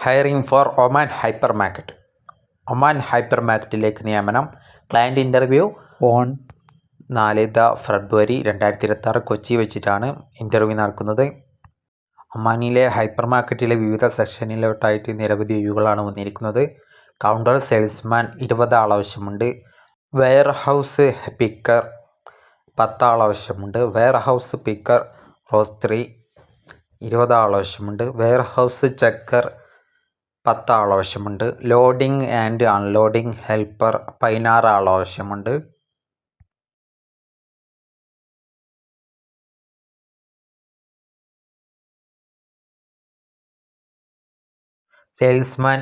Hiring for Oman hyper market Oman hyper മാർക്കറ്റിലേക്ക് നിയമനം. Client interview on നാല് the February രണ്ടായിരത്തി ഇരുപത്താറ് കൊച്ചി വെച്ചിട്ടാണ് ഇന്റർവ്യൂ നടക്കുന്നത്. ഒമാനിലെ ഹൈപ്പർ മാർക്കറ്റിലെ വിവിധ സെക്ഷനിലോട്ടായിട്ട് നിരവധി ഒഴിവുകളാണ് വന്നിരിക്കുന്നത്. കൗണ്ടർ സെയിൽസ്മാൻ ഇരുപത് ആൾ ആവശ്യമുണ്ട് വെയർ ഹൗസ് പിക്കർ പത്ത് ആൾ ആവശ്യമുണ്ട് വെയർ ഹൗസ് പിക്കർ റോസ്ത്രി ഇരുപത് ആൾ വെയർ ഹൗസ് ചെക്കർ പത്ത് ആൾ ആവശ്യമുണ്ട് ലോഡിംഗ് ആൻഡ് അൺലോഡിംഗ് ഹെൽപ്പർ പതിനാറ് ആൾ ആവശ്യമുണ്ട് സെയിൽസ്മാൻ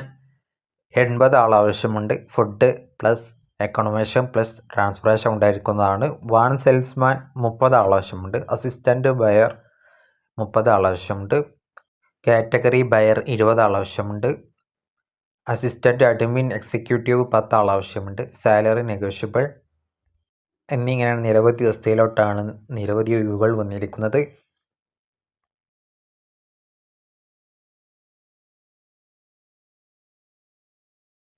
എൺപത് ആൾ ആവശ്യമുണ്ട് food plus accommodation plus transportation ഉണ്ടായിരിക്കുന്നതാണ്. വാൺ സെയിൽസ്മാൻ മുപ്പത് ആൾ ആവശ്യമുണ്ട് അസിസ്റ്റന്റ് ബയർ മുപ്പത് ആൾ ആവശ്യമുണ്ട് കാറ്റഗറി ബയർ ഇരുപത് ആൾ ആവശ്യമുണ്ട് അസിസ്റ്റന്റ് അഡ്മിൻ എക്സിക്യൂട്ടീവ് പത്ത് ആൾ ആവശ്യമുണ്ട്. Salary negotiable. എന്നിങ്ങനെയാണ് നിരവധി അവസ്ഥയിലോട്ടാണ് നിരവധി ഒഴിവുകൾ വന്നിരിക്കുന്നത്.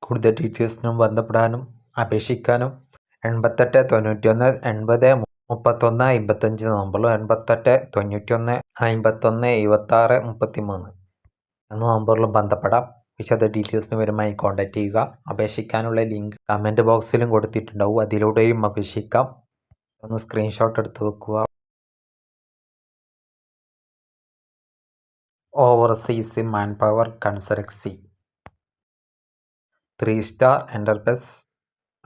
കൂടുതൽ ഡീറ്റെയിൽസിനും ബന്ധപ്പെടാനും അപേക്ഷിക്കാനും എൺപത്തെട്ട് തൊണ്ണൂറ്റിയൊന്ന് എൺപത് മുപ്പത്തൊന്ന് അമ്പത്തഞ്ച് നമ്പറിലും എൺപത്തെട്ട് തൊണ്ണൂറ്റിയൊന്ന് അമ്പത്തൊന്ന് എഴുപത്താറ് മുപ്പത്തി മൂന്ന് എന്ന നമ്പറിലും ബന്ധപ്പെടാം. വിശദ ഡീറ്റെയിൽസിന് വരുമായി കോൺടാക്റ്റ് ചെയ്യുക. അപേക്ഷിക്കാനുള്ള ലിങ്ക് കമന്റ് ബോക്സിലും കൊടുത്തിട്ടുണ്ടാവും. അതിലൂടെയും അപേക്ഷിക്കാം. ഒന്ന് സ്ക്രീൻഷോട്ട് എടുത്ത് വെക്കുക. Overseas manpower consultancy three star enterprise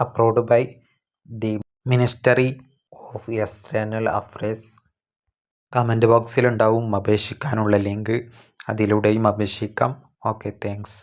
approved by the ministry of external affairs comment ബോക്സിലുണ്ടാവും അപേക്ഷിക്കാനുള്ള ലിങ്ക് അതിലൂടെയും അപേക്ഷിക്കാം. Okay thanks